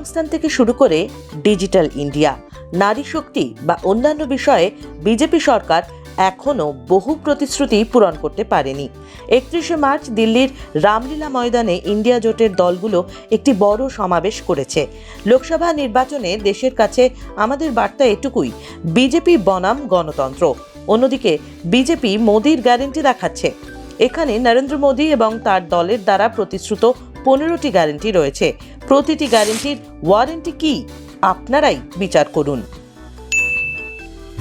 কর্মসংস্থান থেকে শুরু করে ডিজিটাল ইন্ডিয়া, নারী শক্তি বা অন্যান্য বিষয়ে বিজেপি সরকার এখনও বহু প্রতিশ্রুতি পূরণ করতে পারেনি। একত্রিশে মার্চ দিল্লির রামলীলা ময়দানে ইন্ডিয়া জোটের দলগুলো একটি বড় সমাবেশ করেছে। লোকসভা নির্বাচনে দেশের কাছে আমাদের বার্তা এটুকুই, বিজেপি বনাম গণতন্ত্র। অন্যদিকে বিজেপি মোদির গ্যারেন্টি দেখাচ্ছে। এখানে নরেন্দ্র মোদী এবং তার দলের দ্বারা প্রতিশ্রুত পনেরোটি গ্যারেন্টি রয়েছে। প্রতিটি গ্যারেন্টির ওয়ারেন্টি কি? আপনারাই বিচার করুন।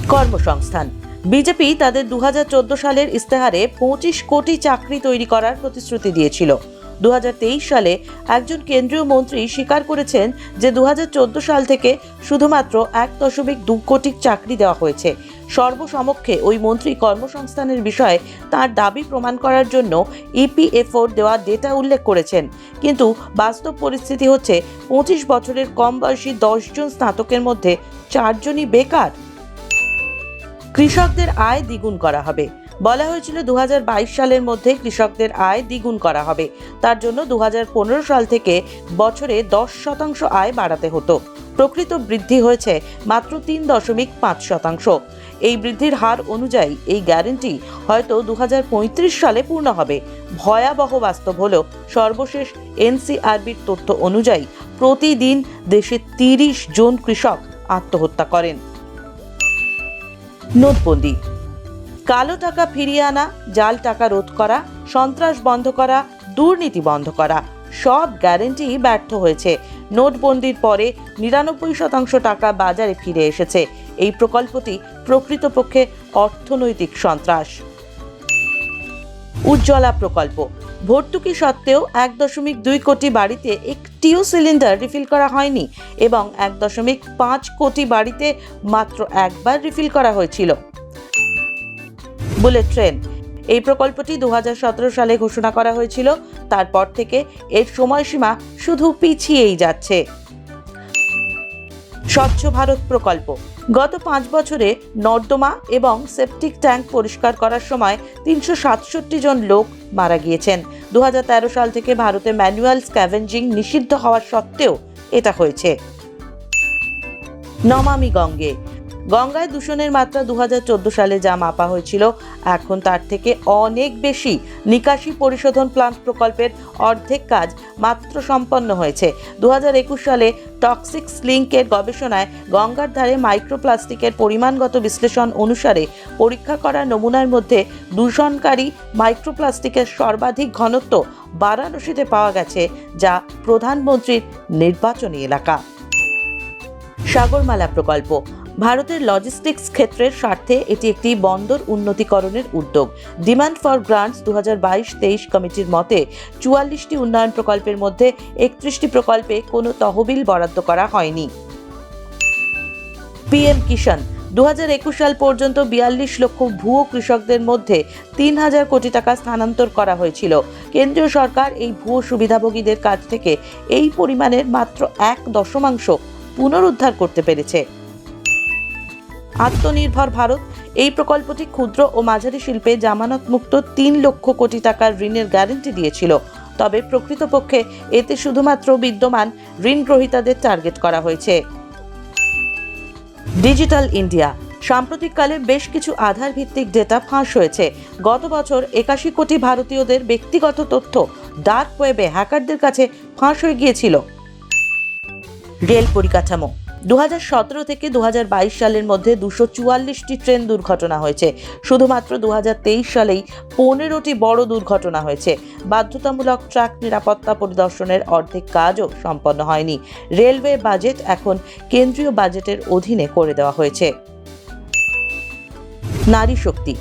কর্মসংস্থান। বিজেপি তাদের দু হাজার চোদ্দ সালের ইস্তেহারে পঁচিশ কোটি চাকরি তৈরি করার প্রতিশ্রুতি দিয়েছিল। দু হাজার তেইশ সালে একজন কেন্দ্রীয় মন্ত্রী স্বীকার করেছেন যে দু হাজার চোদ্দ সাল থেকে শুধুমাত্র এক দশমিক দু কোটি চাকরি দেওয়া হয়েছে। সর্বসমক্ষে ওই মন্ত্রী কর্মসংস্থানের বিষয়ে তার দাবি প্রমাণ করার জন্য ইপিএফওর দেওয়া ডেটা উল্লেখ করেছেন। কিন্তু বাস্তব পরিস্থিতি হচ্ছে পঁচিশ বছরের কম বয়সী দশজন স্নাতকের মধ্যে চারজনই বেকার। কৃষকদের আয় দ্বিগুণ করা হবে। বলা হয়েছিল দু হাজার বাইশ সালের মধ্যে কৃষকদের আয় দ্বিগুণ করা হবে। তার জন্য দু হাজার পনেরো সাল থেকে বছরে দশ শতাংশ আয় বাড়াতে হতো। প্রকৃত বৃদ্ধি হয়েছে মাত্র তিন দশমিক পাঁচ শতাংশ। এই বৃদ্ধির হার অনুযায়ী এই গ্যারেন্টি হয়তো দু হাজার পঁয়ত্রিশ সালে পূর্ণ হবে। ভয়াবহ বাস্তব হল সর্বশেষ এনসিআরবির তথ্য অনুযায়ী প্রতিদিন দেশে তিরিশ জন কৃষক আত্মহত্যা করেন। নোটবন্দি কালো টাকা ফিরিয়ে আনা, জাল টাকা রোধ করা, সন্ত্রাস বন্ধ করা, দুর্নীতি বন্ধ করা, সব গ্যারেন্টি ব্যর্থ হয়েছে। নোটবন্দির পরে নিরানব্বই শতাংশ টাকা বাজারে ফিরে এসেছে। এই প্রকল্পটি প্রকৃতপক্ষে অর্থনৈতিক সন্ত্রাস। উজ্জ্বলা প্রকল্প। ভর্তুকি সত্ত্বেও এক দশমিক দুই কোটি বাড়িতে একটিও সিলিন্ডার রিফিল করা হয়নি এবং এক দশমিক পাঁচ কোটি বাড়িতে মাত্র একবার রিফিল করা হয়েছিল। Bullet train. এই প্রকল্পটি দু হাজার সতেরো সালে ঘোষণা করা হয়েছিল। তারপর থেকে এর সময়সীমা শুধু পিছিয়েই যাচ্ছে। স্বচ্ছ ভারত প্রকল্প। গত পাঁচ বছরে নর্দমা এবং সেপটিক ট্যাঙ্ক পরিষ্কার করার সময় তিনশো সাতষট্টি জন লোক মারা গিয়েছেন। দু হাজার তেরো সাল থেকে ভারতে ম্যানুয়াল স্ক্যাভেঞ্জিং নিষিদ্ধ হওয়া সত্ত্বেও এটা হয়েছে। নমামি গঙ্গে। গঙ্গায় দূষণের মাত্রা দু হাজার চোদ্দ সালে যা মাপা হয়েছিল, এখন তার থেকে অনেক বেশি। নিকাশি পরিশোধন প্লান্ট প্রকল্পের অর্ধেক কাজ মাত্র সম্পন্ন হয়েছে। দু হাজার একুশ সালে টক্সিক স্লিঙ্কের গবেষণায় গঙ্গার ধারে মাইক্রোপ্লাস্টিকের পরিমাণগত বিশ্লেষণ অনুসারে পরীক্ষা করা নমুনার মধ্যে দূষণকারী মাইক্রোপ্লাস্টিকের সর্বাধিক ঘনত্ব বারাণসীতে পাওয়া গেছে, যা প্রধানমন্ত্রীর নির্বাচনী এলাকা। সাগরমালা প্রকল্প ভারতের লজিস্টিক্স ক্ষেত্রের স্বার্থে এটি একটি বন্দর উন্নতিকরণের উদ্যোগ। ডিমান্ড ফর গ্রান্টস দু হাজার বাইশ তেইশ কমিটির মতে চুয়াল্লিশটি উন্নয়ন প্রকল্পের মধ্যে একত্রিশটি প্রকল্পে কোনো তহবিল বরাদ্দ করা হয়নি। পিএম কিষাণ দু হাজার একুশ সাল পর্যন্ত বিয়াল্লিশ লক্ষ ভুয়ো কৃষকদের মধ্যে তিন হাজার কোটি টাকা স্থানান্তর করা হয়েছিল। কেন্দ্রীয় সরকার এই ভুয়ো সুবিধাভোগীদের কাছ থেকে এই পরিমাণের মাত্র এক দশমাংশ পুনরুদ্ধার করতে পেরেছে। আত্মনির্ভর ভারত। এই প্রকল্পটি ক্ষুদ্র ও মাঝারি শিল্পে জামানত মুক্ত তিন লক্ষ কোটি টাকার ঋণের গ্যারেন্টি দিয়েছিল। তবে প্রকৃতপক্ষে এতে শুধুমাত্র বিদ্যমান ঋণ গ্রহীতাদের টার্গেট করা হয়েছে। Digital India. সাম্প্রতিককালে বেশ কিছু আধার ভিত্তিক ডেটা ফাঁস হয়েছে। গত বছর একাশি কোটি ভারতীয়দের ব্যক্তিগত তথ্য ডার্ক ওয়েবে হ্যাকারদের কাছে ফাঁস হয়ে গিয়েছিল। রেল পরিকাঠামো। দু হাজার সতেরো থেকে দু হাজার বাইশ সালের মধ্যে দুশো চুয়াল্লিশটি ট্রেন দুর্ঘটনা হয়েছে। শুধুমাত্র দু হাজার তেইশ সালেই পনেরোটি বড় দুর্ঘটনা হয়েছে। বাধ্যতামূলক ট্রাক নিরাপত্তা পরিদর্শনের অর্ধেক কাজও সম্পন্ন হয়নি। রেলওয়ে বাজেট এখন কেন্দ্রীয় বাজেটের অধীনে করে দেওয়া হয়েছে। নারী শক্তি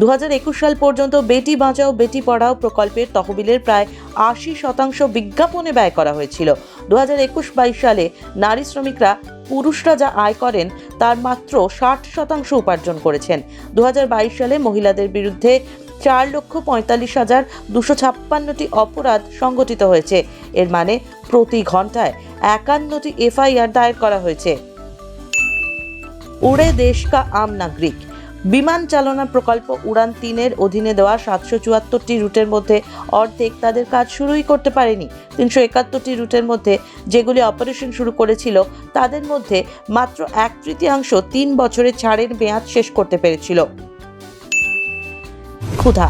দু হাজার একুশ সাল পর্যন্ত বেটি বাঁচাও, বেটি পড়াও প্রকল্পের তহবিলের প্রায় আশি শতাংশ বিজ্ঞাপনে ব্যয় করা হয়েছিল। দু হাজার একুশ বাইশ সালে নারী শ্রমিকরা পুরুষরা যা আয় করেন, তার মাত্র ষাট শতাংশ উপার্জন করেছেন। দু হাজার বাইশ সালে মহিলাদের বিরুদ্ধে চার লক্ষ পঁয়তাল্লিশ হাজার দুশো ছাপ্পান্নটি অপরাধ সংগঠিত হয়েছে। এর মানে প্রতি ঘন্টায় একান্নটি এফআইআর দায়ের করা হয়েছে। উড়ে দেশ কা আম নাগরিক। বিমান চালনা প্রকল্প উড়ান তিনের অধীনে দেওয়া সাতশো চুয়াত্তরটি রুটের মধ্যে অর্ধেক তাদের কাজ শুরুই করতে পারেনি। তিনশো একাত্তরটি রুটের মধ্যে যেগুলি অপারেশন শুরু করেছিল, তাদের মধ্যে মাত্র এক তৃতীয়াংশ তিন বছরের ছাড়ের মেয়াদ শেষ করতে পেরেছিল। ক্ষুধা।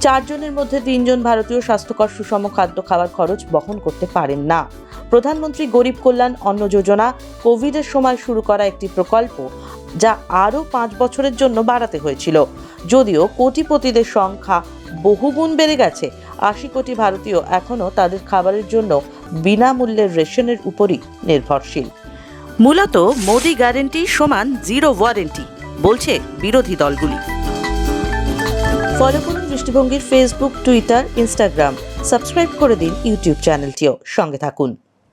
চারজনের মধ্যে তিনজন ভারতীয় স্বাস্থ্যকর সুষম খাদ্য খাওয়ার খরচ বহন করতে পারেন না। প্রধানমন্ত্রী গরিব কল্যাণ অন্ন যোজনা কোভিডের সময় শুরু করা একটি প্রকল্প যা আরও পাঁচ বছরের জন্য বাড়াতে হয়েছিল। যদিও কোটিপতিদের সংখ্যা বহুগুণ বেড়ে গেছে, আশি কোটি ভারতীয় এখনও তাদের খাবারের জন্য বিনামূল্যের রেশনের উপরই নির্ভরশীল। মূলত মোদি গ্যারেন্টি সমান জিরো ওয়ারেন্টি, বলছে বিরোধী দলগুলি। ফলো করুন দৃষ্টিভঙ্গির ফেসবুক, টুইটার, ইনস্টাগ্রাম। সাবস্ক্রাইব করে দিন ইউটিউব চ্যানেলটিও। সঙ্গে থাকুন।